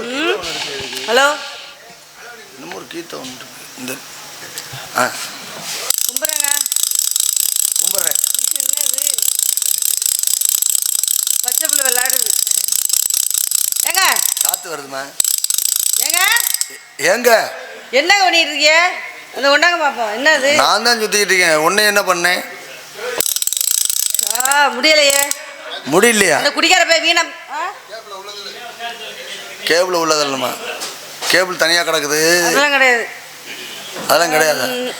Hello? இன்னும் ஒரு கீதம் உண்டு இந்த ஆ. கும்பிட்றேங்க. கும்பிட்றேன். என்னது பச்சை புள்ள விளையாடுது. ஏங்க? காற்று வருதுமா ஏங்க? ஏங்க? என்ன பண்ணிட்டு இருக்கீங்க அந்த ஒண்டாங்க பார்ப்போம் என்னது? நான் தான் சுற்றிக்கிட்டு இருக்கேன். உன்னை என்ன பண்ணேன்? ஆ முடியலையே. முடியலையா? அந்த குடிக்கார போய் வீணம்? கேபிள் உள்ளதில்லம்மா கேபிள் தனியாக கிடக்குது. அதெல்லாம் கிடையாது. அதெல்லாம் கிடையாது? ம்,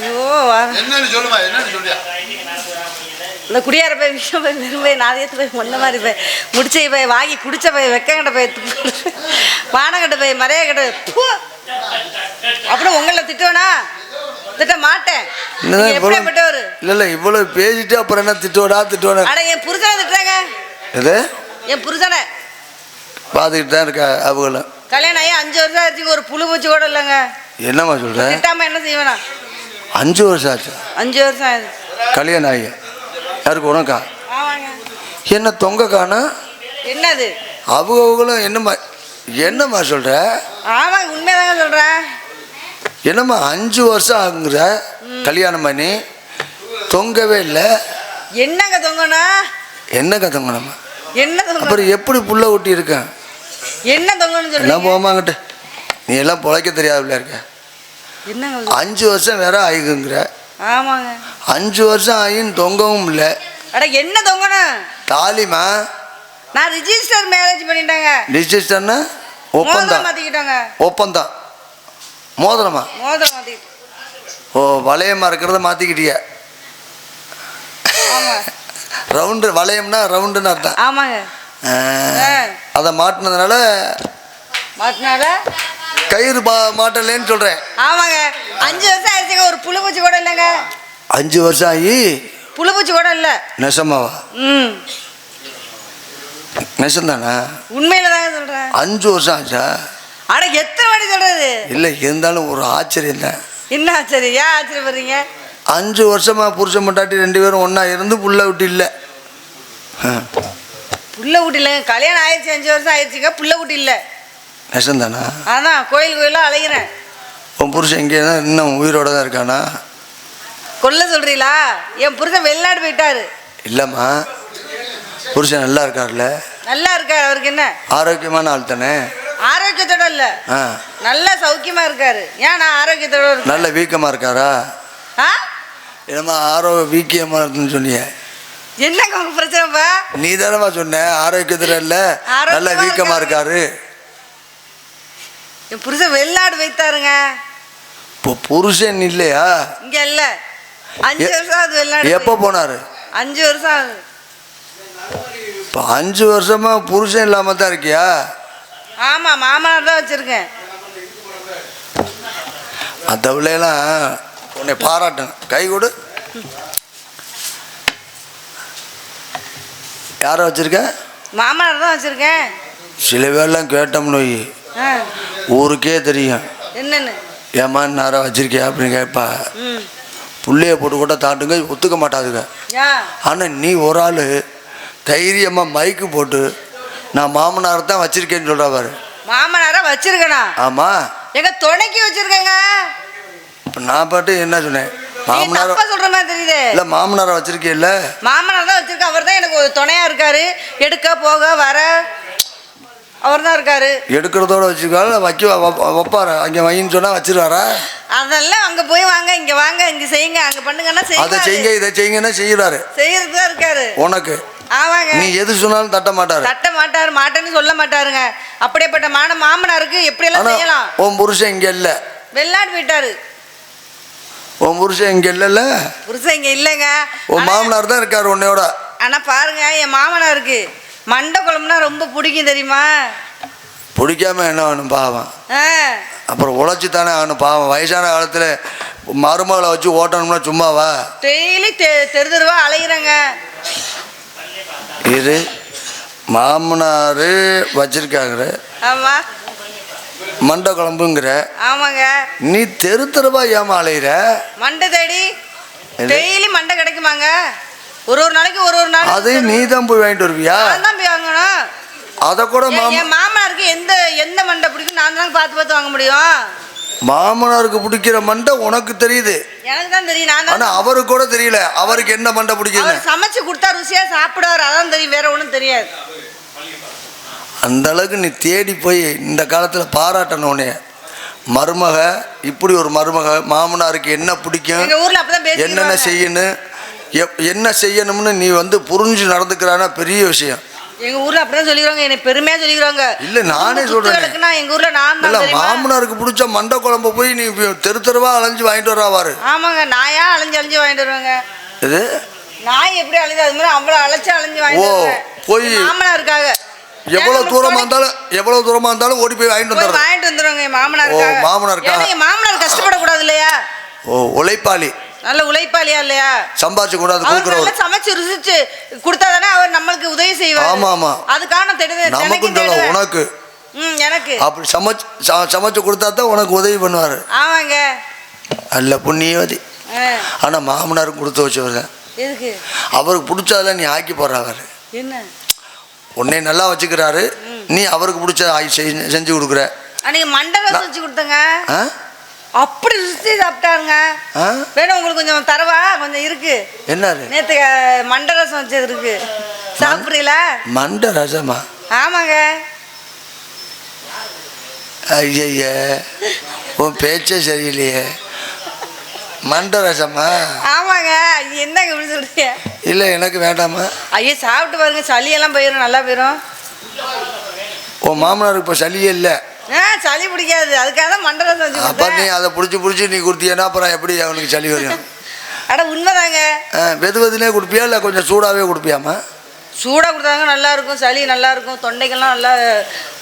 ஐயோ வா- என்னன்னு சொல்லுமா என்னன்னு சொல்லியா இந்த குடியார போய் விஷம் போய் வெறும் போய் நாதியத்து போய் முன்ன மாதிரி போய். முடிச்ச போய் வாங்கி குடிச்ச போய் வெக்கங்கிட்ட போய் வானங்கிட்ட போய் மறையக்கிட்ட அப்புறம் உங்களை திட்டுவேனா? திட்ட மாட்டேன். இல்லை இல்லை இவ்வளோ பேசிட்டு அப்புறம் என்ன திட்டுவடா திட்டுவடா? அட என் புருஷனை திட்டுறாங்க. இது என் புருஷனை. பார்த்துக்கிட்டு தான் இருக்கா அவங்களும். கல்யாணம் ஆகி அஞ்சு வருஷம் ஆச்சு ஒரு புழு பூச்சி கூட இல்லைங்க. என்னம்மா சொல்கிற திட்டாம என்ன செய்வேனா? அஞ்சு வருஷம் ஆச்சு. அஞ்சு வருஷம் ஆகுது கல்யாணம் ஆகி. யாருக்கு உனக்கா? ஆமாங்க. என்ன தொங்க காணா என்னது? அவங்க அவங்களும் என்னம்மா என்னம்மா சொல்கிற ஆமாங்க உண்மைதாங்க சொல்கிறேன் என்னம்மா அஞ்சு வருஷம் ஆகுங்கிற கல்யாணம் பண்ணி தொங்கவே இல்லை. என்னங்க தொங்கனா என்னக்கா தொங்கணும்மா? என்ன அப்புறம் எப்படி புள்ள ஊட்டி இருக்கேன் என்ன தொங்கன்னு சொல்றீங்க? போமாங்கிட்ட நீ எல்லாம் பொழைக்க தெரியாதுல இருக்க? என்னங்க அஞ்சு வருஷம் வேற ஆகுங்கிற ஆமாங்க. அஞ்சு வருஷம் ஆகின்னு தொங்கவும் இல்லை. அட என்ன தொங்கணும் தாலிமா நான் ரிஜிஸ்டர் மேரேஜ் பண்ணிட்டேங்க. ரிஜிஸ்டர்னா ஒப்பந்தம். மாத்திக்கிட்டோங்க. ஒப்பந்தம். மோதிரமா? மோதிரம் ஓ வளையமா இருக்கிறத மாற்றிக்கிட்டிய ஆமா. ரவுண்டு வளையம்னா ரவுண்டுன்னு அர்த்தம். ஆமாங்க. அதை மாட்டினதுனால மாட்டினால? கயிறு மா மாட்டலேன்னு சொல்கிறேன் ஆமாங்க. அஞ்சு வருஷம் ஆயிடுச்சுங்க. ஒரு புழு பூச்சி கூட இல்லைங்க. அஞ்சு வருஷம் ஆகி புழு பூச்சி கூட இல்லை. நெசமாவா? ம். நெசந்தானா? உண்மையில தாங்க சொல்கிறேன் அஞ்சு வருஷம் ஆச்சா? அட எத்தனை வாட்டி சொல்கிறது இல்லை இருந்தாலும் ஒரு ஆச்சரியம் தான். என்ன ஆச்சரியம்? ஏன் ஆச்சரியப்படுறீங்க? அஞ்சு வருஷமா புருஷன் மட்டாட்டி ரெண்டு பேரும் ஒன்றா இருந்து புள்ள விட்டு இல்லை. புள்ள ஊட்டி இல்லைங்க. கல்யாணம் ஆயிடுச்சு அஞ்சு வருஷம் ஆயிடுச்சுங்க. புள்ள ஊட்டி இல்லை. நெசந்தானா? அதான் கோயில் கோயிலாக அலைகிறேன் உன் புருஷன் இங்கே தான் இன்னும் உயிரோட தான் இருக்கானா? கொல்ல சொல்றீங்களா? என் புருஷன் வெளிநாடு போயிட்டாரு. இல்லைம்மா. புருஷன் நல்லா இருக்கார்ல? நல்லா இருக்காரு. அவருக்கு என்ன? ஆரோக்கியமான ஆள் தானே? ஆரோக்கியத்தோட இல்ல. ஆ. நல்ல சௌக்கியமா இருக்காரு. ஏன் நான் ஆரோக்கியத்தோட நல்ல வீக்கமாக இருக்காரா? ஆ? என்னம்மா ஆரோக்கிய வீக்கியமாக இருக்குன்னு சொன்னியே என்னங்க உங்க பிரச்சனைப்பா நீ தானம்மா சொன்ன ஆரோக்கியத்தில் இல்லை நல்ல வீக்கமாக இருக்காரு. என் புருஷன் வெளிநாடு வைத்தாருங்க இப்போ புருஷன் இல்லையா? இங்க இல்ல. அஞ்சு வருஷம் ஆகுது வெளிநாடு எப்போ. போனார்? அஞ்சு வருஷம் ஆகுது. இப்போ அஞ்சு வருஷமா புருஷன் இல்லாமல் தான் இருக்கியா? ஆமா மாமனார் தான் வச்சிருக்கேன். அந்த பிள்ளையெல்லாம் உன்னை பாராட்டணும். கை கொடு. யாரை வச்சிருக்க? மாமனார் தான் வச்சிருக்கேன் சில பேர்லாம் கேட்டோம்னு வை ஆ, ஊருக்கே தெரியும். என்னன்னு? ஏம்மா நேரம் வச்சிருக்கியா அப்படின்னு கேட்பா. புள்ளைய போட்டு கூட தாட்டுங்க ஒத்துக்க மாட்டாதுங்க. ஆனால் நீ ஒரு ஆள் தைரியமாக மைக்கு போட்டு நான் மாமனார் தான் வச்சிருக்கேன்னு சொல்கிறா பாரு. மாமனாரா வச்சிருக்கேனா? ஆமாம் எங்க துணைக்கு வச்சிருக்கேங்க. நான் பாட்டு என்ன சொன்னேன்? மாமனார் சொல்ற மாதிரி தெரியுது. இல்லை மாமனாரை வச்சிருக்கேல்ல? மாமனார் தான் வச்சிருக்க. அவர் தான் எனக்கு ஒரு துணையா இருக்காரு. எடுக்க போக வர. அவர் தான் இருக்காரு. எடுக்கிறதோட வச்சிருக்காரு. வைக்க வைப்பாரு. அங்கே வைன்னு சொன்னால் வச்சிருவாரா? அதெல்லாம் அங்க போய் வாங்க இங்க வாங்க இங்க செய்யுங்க. அங்க பண்ணுங்கன்னா அதை செய்யுங்க இதை செய்யுங்கன்னா செய்கிறாரு செய்யறதுக்கு தான் இருக்காரு. உனக்கு. ஆமாங்க. நீ எது சொன்னாலும் தட்ட மாட்டாரு. தட்ட மாட்டாரு. மாட்டேன்னு சொல்ல மாட்டாருங்க. அப்படியேப்பட்ட மான மாமனாருக்கு எப்படி எல்லாம் ஆனால் செய்யலாம்? உன் புருஷன் இங்கே இல்லை. வெளிநாடு போயிட்டாரு. உன் புருஷன் இங்கே இல்லைல்ல? புருஷன் இங்க இல்லைங்க. உன் மாமனார் தான் இருக்காரு உன்னையோட. ஆனா பாருங்க என் மாமனாருக்கு மண்டை குழம்புனா ரொம்ப பிடிக்கும் தெரியுமா? பிடிக்காம என்ன வேணும் பாவம்? அப்புறம் உழைச்சி தானே ஆகணும் பாவம். வயசான காலத்தில் மருமகளை வச்சு ஓட்டணும்னா சும்மாவா? டெய்லி தெரு தெருவா அலைகிறேங்க இது மாமனார் வச்சிருக்காங்கிற ஆமா. மண்டை குழம்புங்கிற. ஆமாங்க. நீ தெரு தெருவா ஏமா அலையிற மண்டை தேடி? டெய்லி மண்டை கிடைக்குமாங்க? ஒரு ஒரு நாளைக்கு ஒரு ஒரு நாள் அதையும் நீ தான் போய் வாங்கிட்டு வருவியா? நான் தான் போய் வாங்கணும். அதை கூட என் மாமா என் மாமனார் மாமனாருக்கு எந்த எந்த மண்டை பிடிக்கும் நான் தான் பார்த்து பார்த்து வாங்க முடியும். மாமனாருக்கு பிடிக்கிற மண்டை உனக்கு தெரியுது. எனக்கு தான் தெரியும் நான் ஆனா அவருக்கு கூட தெரியல. அவருக்கு என்ன மண்டை பிடிக்குது சமைச்சு கொடுத்தா ருசியா சாப்பிடுவார். அதான் தெரியும் வேற ஒன்றும் தெரியாது. அந்த அளவுக்கு நீ தேடி போய் இந்த காலத்தில் பாராட்டணும் உன்னைய மருமக இப்படி ஒரு மருமக மாமனாருக்கு என்ன பிடிக்கும்? என்னென்ன செய்யணும் எப்- என்ன செய்யணும்னு நீ வந்து புரிஞ்சு நடந்துக்கிறானா பெரிய விஷயம். எங்க ஊர்ல அப்படிதான் சொல்லிக்கிறாங்க என்னை பெருமையா சொல்லிக்கிறாங்க. இல்ல, நானே சொல்றேன். எங்க ஊர்ல நான் இல்ல மாமனாருக்கு பிடிச்ச மண்டை குழம்பு போய் நீ தெரு தெருவா அலைஞ்சு வாங்கிட்டு வராவாரு ஆமாங்க நாயா அலைஞ்சு அலைஞ்சு வாங்கிட்டு வருவாங்க? இது நாய் எப்படி அலைஞ்சு அது மாதிரி அவ்வளவு அழைச்சு அலைஞ்சு வாங்கிட்டு போய் மாமனாருக்காக. எவ்வளவு தூரமா இருந்தாலும் எவ்வளவு தூரமா இருந்தாலும் ஓடி போய் வாங்கிட்டு போய் வந்துடுறேன் வாங்கிட்டு வந்துருவாங்க என் மாமனாருக்காக ஓ. ஏன்னா என் மாமனார் கஷ்டப்படக்கூடாது இல்லையா? ஓ உழைப்பாளி. நல்ல உழைப்பாளியா இல்லையா? சம்பாதிச்சு கூடாது கொடுக்குறவர். நல்லா சமைச்சு ருசிச்சு கொடுத்தாதானே அவர் நம்மளுக்கு உதவி செய்வார். ஆமா, ஆமா. அதுக்காக நான் தேடுவேன் தேடுவேன். உனக்கு. ம் எனக்கு. அப்படி சமைச்சு சமைச்சு கொடுத்தா தான் உனக்கு உதவி பண்ணுவார். ஆமாங்க. அல்ல புண்ணியவதி. ஆனால் மாமனாருக்கு கொடுத்து வச்சவர். தான் எதுக்கு? அவருக்கு பிடிச்சதெல்லாம் நீ ஆக்கி போடுறவர் என்ன? உன்னை நல்லா வச்சுக்கிறாரு. நீ அவருக்கு பிடிச்ச ஆக்கி செஞ்சு செஞ்சு கொடுக்குற. அன்னைக்கு மண்டை வச்சு கொடுத்தங்க. அப்படி ருசி சாப்பிட்டாருங்க. வேணும் உங்களுக்கு கொஞ்சம் தரவா? கொஞ்சம் இருக்கு. என்னது நேத்து மண்டை ரசம் வச்சது இருக்கு. சாப்பிட்றீங்களா? மண்டை ரசமா? ஆமாங்க. ஐயய்ய உன் பேச்சே சரியில்லையே. மண்டை ரசமா ஆமாங்க. என்னங்க இப்படி சொல்றீங்க? இல்லை எனக்கு வேண்டாமா ஐயோ சாப்பிட்டு பாருங்க சளியெல்லாம் போயிடும் நல்லா போயிடும் உன் மாமனாருக்கு இப்போ சளியே இல்லை. ஆ சளி பிடிக்காது. அதுக்காக தான் மண்டை ரசம் வச்சு அப்போ நீ கொடுத்தேன் அதை பிடிச்சி பிடிச்சி நீ கொடுத்தீங்கன்னா அப்புறம் எப்படி அவனுக்கு சளி வரும்? அட உண்மைதாங்க. ஆ, வெது வெதுனே கொடுப்பியா? இல்லை கொஞ்சம் சூடாகவே கொடுப்பியாமா சூடாக கொடுத்தாங்க நல்லா இருக்கும். சளி நல்லா இருக்கும். தொண்டைக்கெல்லாம் நல்லா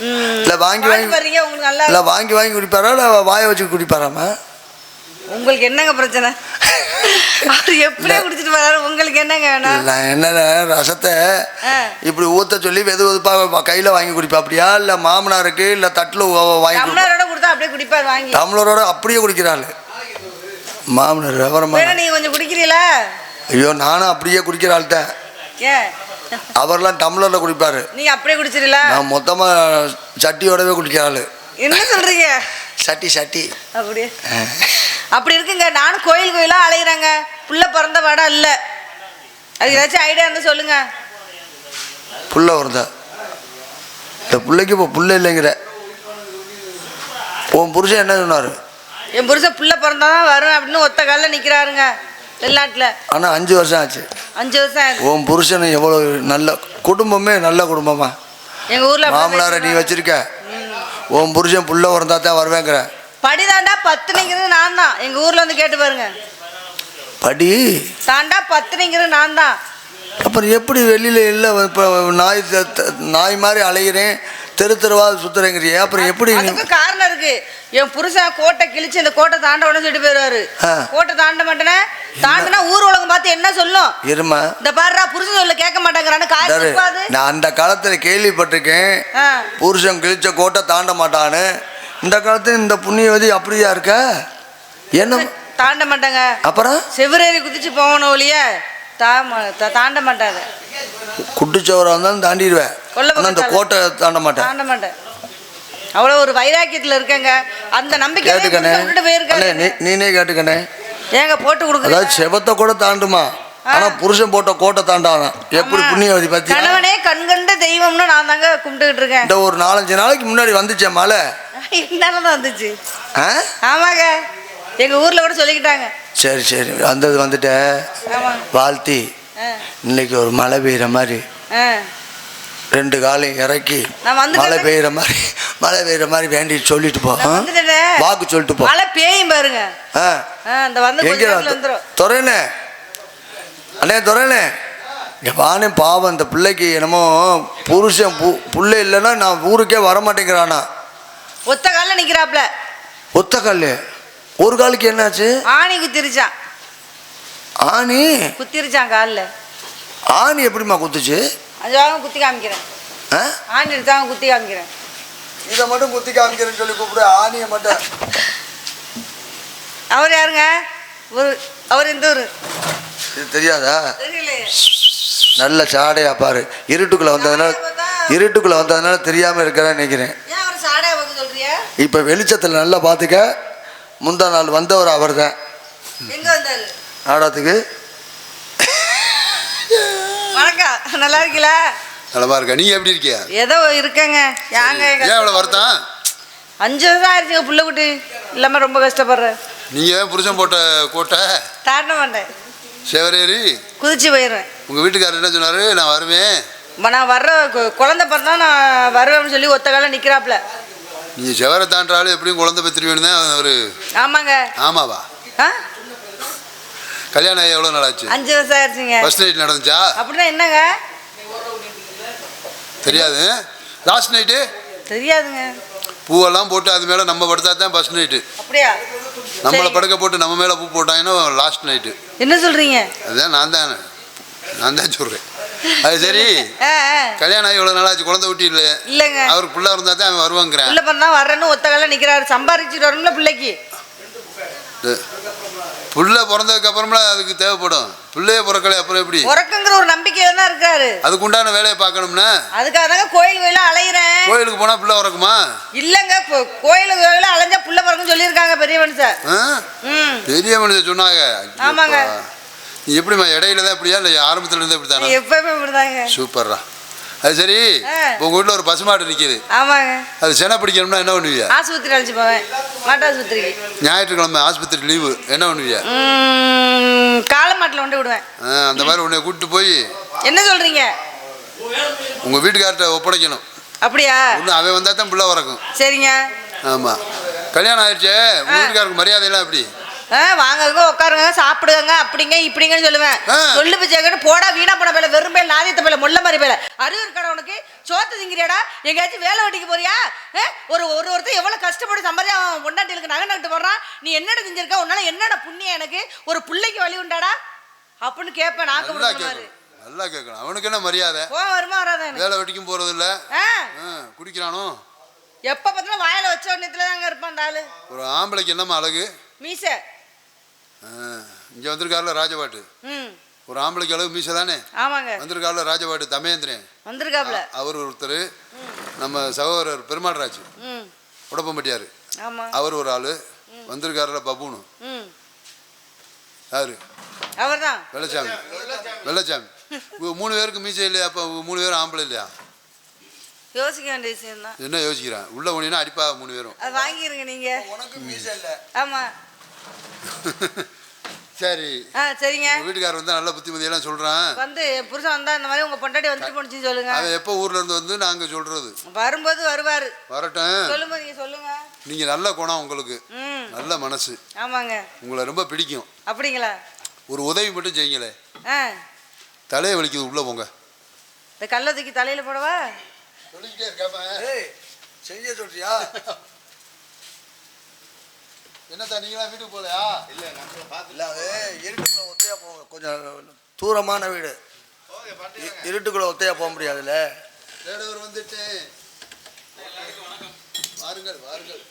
ம், இல்ல, வாங்கி வாங்கி- பாருங்க உங்களுக்கு நல்லா இல்லை வாங்கி வாங்கி குடிப்பாரா? இல்லை வாயை வச்சு குடிப்பாராமா உங்களுக்கு என்னங்க பிரச்சனை? அவர் எப்படியே குடிச்சிட்டு வராரு உங்களுக்கு என்னங்க வேணும்? இல்லை என்ன ரசத்தை. இப்படி ஊற்ற சொல்லி வெது வெதுப்பாக கையில் வாங்கி குடிப்பா அப்படியா? இல்லை மாமனாருக்கு இல்லை தட்டில் வாங்கி டம்ளரோட கொடுத்தா அப்படியே குடிப்பார் வாங்கி. டம்ளரோட அப்படியே குடிக்கிறாள். மாமனார் விவரமா நீங்க கொஞ்சம் குடிக்கிறீங்களா? ஐயோ நானும் அப்படியே குடிக்கிறாள் தான் ஏன்? அவர்லாம் டம்ளரில் குடிப்பார். நீங்க அப்படியே குடிச்சிடல நான் மொத்தமாக சட்டியோடவே குடிக்கிறாள். என்ன சொல்றீங்க? சட்டி சட்டி. அப்படியே. அப்படி இருக்குங்க. நானும் கோயில் கோயிலா அலையிறேங்க. புள்ள பிறந்த படம் இல்ல. அதுக்கு ஏதாச்சும் ஐடியா இருந்தா சொல்லுங்க. புள்ள வருதா இந்த பிள்ளைக்கு இப்போ புள்ள இல்லைங்கிற. உன் புருஷன் என்ன சொன்னார்? என் புருஷன் புள்ள பிறந்தாதான் வரும் அப்படின்னு ஒத்த காலில் நிக்கிறாருங்க. வெளிநாட்டுல. ஆனால் அஞ்சு வருஷம் ஆச்சு. அஞ்சு வருஷம் உன் புருஷன் எவ்வளோ நல்ல குடும்பமே நல்ல குடும்பமா? எங்க ஊர்ல மாமனாரை நீ. வச்சிருக்க. உன் புருஷன் புள்ள பிறந்தா தான் வருவேங்கிற. படி தாண்டா பத்துனிங்கிறது நான் தான் எங்க ஊர்ல வந்து கேட்டு பாருங்க. படி? தாண்டா பத்துனிங்கிறது நான் தான் அப்புறம் எப்படி வெளியில் இல்லை? இப்போ நாய் நாய் மாதிரி அலைகிறேன் தெரு தெருவா சுத்துறேங்கிறியே. அப்புறம் எப்படி அதுக்கு காரணம் இருக்கு. என் புருஷன் கோட்டை கிழிச்சு இந்த கோட்டை தாண்ட உடனே சொல்லிட்டு போயிடுவாரு. கோட்டை தாண்ட மாட்டேனே. தாண்டினா ஊர் உலகம் பார்த்து என்ன சொல்லும்? இருமா. இந்த பாருடா புருஷன் சொல்ல கேட்க மாட்டேங்கிறான்னு நான் அந்த காலத்தில் கேள்விப்பட்டிருக்கேன். புருஷன் கிழிச்ச கோட்டை தாண்ட மாட்டான்னு. இந்த காலத்துல இந்த புண்ணியவதி அப்படியா இருக்க? என்ன? தாண்ட மாட்டாங்க. அப்புறம்? செவ்வரேறி குதிச்சு போகணும் ஒழிய தாண்ட மாட்டாங்க குட்டிச்சவராக இருந்தாலும் தாண்டிடுவேன். பக்கத்தால. கோட்டை தாண்ட மாட்டேன். தாண்ட மாட்டேன். அவ்வளோ ஒரு வைராக்கியத்தில் இருக்கேங்க. அந்த நம்பிக்கை கேட்டுக்கண்ணே. நீனே கேட்டுக்கண்ணே. ஏங்க போட்டு அதாவது கொடுக்குறீங்க செவத்தை கூட தாண்டுமா? ஆனா புருஷன் போட்ட கோட்டை தாண்டாதான். எப்படி. புண்ணியவதி பத்தியா? கணவனே கண்கண்ட தெய்வம்னு நான் தாங்க கும்பிட்டுக்கிட்டு இருக்கேன். இந்த ஒரு நாலஞ்சு நாளைக்கு முன்னாடி வந்துச்சே மழை என்னால தான் வந்துச்சு ஆமாங்க. எங்க ஊர்ல கூட சொல்லிக்கிட்டாங்க. சரி சரி. வந்தது வந்துட்ட. வாழ்த்தி. இன்னைக்கு ஒரு மழை பெய்யுற மாதிரி. ரெண்டு காலையும் இறக்கி. மழை பெய்யுற மாதிரி மழை பெய்யுற மாதிரி வேண்டி சொல்லிட்டு போ. வாக்கு சொல்லிட்டு போ. மழை பேயும் பாருங்க. எங்க துறையனே அண்ணே துறையனே வானே பாவம். இந்த பிள்ளைக்கு என்னமோ புருஷன் பு புள்ள இல்லைன்னா நான் ஊருக்கே வர மாட்டேங்கிறானா ஒத்த காலில் நிக்கிறாப்ல. ஒத்த கல் ஒரு காலுக்கு என்னாச்சு? ஆணி குத்திருச்சான் ஆணி? குத்திருச்சான் காலில். ஆணி எப்படிம்மா குத்துச்சு? அது வாங்க குத்தி காமிக்கிறேன். ஆணி எடுத்தாங்க குத்தி காமிக்கிறேன். இதை மட்டும் குத்தி காமிக்கிறேன்னு சொல்லி கூப்பிடு. ஆணியை மட்டும். அவர் யாருங்க? ஒரு அவர் இந்த ஊர்? இது தெரியாதா? நல்ல சாடையா பாரு. இருட்டுக்குள்ள வந்ததுனால இருட்டுக்குள்ள வந்ததுனால தெரியாம இருக்கிறேன்னு நினைக்கிறேன். இப்போ வெளிச்சத்தில் நல்லா பார்த்துக்க முந்தா நாள் வந்தவர் அவர் தான் எங்க வந்தாரு? நாடகத்துக்கு வணக்கம் நல்லா இருக்கீங்களா? நலமா இருக்கா நீ எப்படி இருக்கியா ஏதோ இருக்கேங்க. யாங்க ஏன் இவ்வளோ வருத்தம்? அஞ்சு வருஷம் ஆயிடுச்சுங்க புள்ள குட்டி. இல்லாம ரொம்ப கஷ்டப்படுறேன் நீங்க ஏன் புருஷன் போட்ட கோட்டை? தாண்ட மாட்டேன் செவரேறி? குதிச்சு போயிடுவேன் உங்க வீட்டுக்காரர் என்ன சொன்னாரு? நான் வருவேன். நான் வர்ற குழந்தை பிறந்தா நான் வருவேன்னு சொல்லி ஒத்த காலம் நிற்கிறாப்புல நீ செவரை தாண்டாலும் எப்படியும் குழந்தை பெற்றுருவேன்னு தான் ஒரு ஆமாங்க. ஆமாவா? கல்யாணம் ஆகி எவ்வளோ நாள் ஆச்சு அஞ்சு வருஷம் ஆயிடுச்சுங்க. ஃபர்ஸ்ட் நைட் நடந்துச்சா? அப்படின்னா என்னங்க? தெரியாது. லாஸ்ட் நைட்டு தெரியாதுங்க. பூவெல்லாம் போட்டு அது மேலே நம்ம படுத்தா தான் ஃபர்ஸ்ட் நைட்டு அப்படியா? நம்மளை. படுக்க போட்டு நம்ம மேலே பூ போட்டாங்கன்னா லாஸ்ட் நைட்டு என்ன சொல்றீங்க? அதுதான் நான் தான் நான் தான் சொல்கிறேன் அது சரி. ஆ ஆ. கல்யாணம் ஆகி இவ்வளோ நாள் ஆச்சு குழந்தை ஊட்டி இல்லை. இல்லைங்க. அவருக்கு பிள்ளை இருந்தால் தான் அவன் வருவாங்கிறேன். புள்ள பிறந்தா வர்றேன்னு ஒத்த காலம் நிற்கிறாரு சம்பாரிச்சுட்டு வரணும்ல பிள்ளைக்கு. புள்ள பிறந்ததுக்கு அப்புறமா அதுக்கு தேவைப்படும். பிள்ளைய பிறக்கலை அப்புறம் எப்படி? உறக்கங்கிற ஒரு நம்பிக்கையில தான் இருக்காரு. அதுக்கு உண்டான வேலையை பார்க்கணும்னா? அதுக்காக தாங்க கோயில் கோயிலாக அலையிறேன். கோயிலுக்கு போனால் பிள்ளை பிறக்குமா? இல்லைங்க கோ- கோயிலுக்கு கோயில அலைஞ்சா புள்ள பிறக்கும் சொல்லியிருக்காங்க பெரிய மனுஷன். பெரிய மனுஷன் சொன்னாங்க. ஆமாங்க. எப்படிம்மா இடையில தான் இப்படியா இல்லை ஆரம்பத்துல இருந்து இப்படி தானே எப்பவுமே இப்படிதாங்க. சூப்பர்ரா. அது சரி உங்கள் வீட்டில் ஒரு பசுமாடு நிற்கிது ஆமாங்க. அது செனை பிடிக்கணும்னா என்ன பண்ணுவியா? ஆஸ்பத்திரி அழைச்சி போவேன். மாட்டாஸ்பத்திரிக்கு ஞாயிற்றுக்கிழமை ஆஸ்பத்திரி லீவு. என்ன பண்ணுவியா? ம், காளமாட்டில் கொண்டு விடுவேன். ஆ, அந்த மாதிரி உன்னை கூப்பிட்டு போய் என்ன சொல்றீங்க? உங்கள் வீட்டுக்கார்ட்ட ஒப்படைக்கணும். அப்படியா? இன்னும் அவன் வந்தால் தான் பிள்ளை பிறக்கும் சரிங்க. ஆமாம் கல்யாணம் ஆயிடுச்சே உங்கள் வீட்டுக்காரருக்கு மரியாதையெல்லாம் எப்படி? ஆ வாங்க உட்காருங்க சாப்பிடுங்க அப்படிங்க இப்படிங்கன்னு சொல்லுவேன். சொல்லு பிச்சைக்கன்னு போடா வீணா போன பேல வெறும் பேல நாதித்த பேல முள்ள மாதிரி பேல அறிவு இருக்கடா உனக்கு சோத்து திங்கிறியாடா? எங்கேயாச்சும் வேலை வெட்டிக்கு போறியா? ஒரு ஒரு ஒருத்தர் எவ்வளவு கஷ்டப்பட்டு சம்பாதிச்சு அவன் பொண்டாட்டிகளுக்கு நகை நட்டு போடுறான் நீ என்னடா செஞ்சிருக்க? உன்னால என்னடா புண்ணியம் எனக்கு? ஒரு பிள்ளைக்கு வழி உண்டாடா? அப்படின்னு கேட்பேன் நாக்கு நல்லா கேட்கணும். அவனுக்கு என்ன மரியாதை? கோவம் வருமா வராதா வேலை வெட்டிக்கும் போகிறது இல்லை குடிக்கிறானோ? எப்ப பார்த்தாலும் வாயில வச்ச உடனேத்துல தாங்க இருப்பான் அந்த ஆளு. ஒரு ஆம்பளைக்கு என்னம்மா அழகு? மீசை. இங்கே வந்திருக்காருல ராஜபாட்டு? ம். ஒரு ஆம்பளைக்கு அளவு மீசை தானே? ஆமாங்க. வந்திருக்காருல ராஜபாட்டு தமேந்திரன். வந்திருக்காப்ல அவர் ஒருத்தர் நம்ம சகோதரர் பெருமாள் ராஜ் ம். உடப்பம்பட்டியார் ஆமா. அவர் ஒரு ஆள் வந்திருக்காருல பபுனு. ம். யாரு? அவர்தான் வெள்ளச்சாமி. வெள்ளச்சாமி. மூணு பேருக்கு மீசை இல்லையா? அப்போ மூணு பேரும் ஆம்பளை இல்லையா? யோசிக்க வேண்டிய விஷயம் தான் என்ன யோசிக்கிறேன் உள்ள போனீங்கன்னா அடிப்பா மூணு பேரும். அது வாங்கிருங்க நீங்க. உனக்கு மீசை இல்லை. ஆமா. சரி. ஆ சரிங்க. வீட்டுக்காரர் வந்து நல்ல புத்திமதியெல்லாம் சொல்கிறான் வந்து புருஷன் வந்தா இந்த மாதிரி உங்க பொண்டாட்டி வந்துட்டு போனுச்சுன்னு சொல்லுங்க. அவன் எப்போ ஊர்ல இருந்து வந்து நாங்கள் சொல்கிறது வரும்போது வருவாரு. வரட்டும். சொல்லுங்க நீங்க சொல்லுங்க. நீங்கள் நல்ல குணம் உங்களுக்கு. ம். நல்ல மனசு. ஆமாங்க. உங்களை ரொம்ப பிடிக்கும். அப்படிங்களா? ஒரு உதவி மட்டும் செய்யுங்களே. ஆ. தலையை வலிக்குது உள்ளே போங்க. இந்த கல்லை தூக்கி தலையில போடவா? சொல்லிக்கிட்டே இருக்காம. செய்ய சொல்றியா? என்னத்தா நீங்களா வீட்டுக்கு போகலையா? இல்லை அது இருட்டுக்குள்ள ஒத்தையா போங்க கொஞ்சம் தூரமான வீடு. இருட்டுக்குள்ள ஒத்தையா போக முடியாதுல்ல? தேடவர் வந்துட்டு. வாருங்கள் வாருங்கள் வாருங்கள் வாருங்கள்.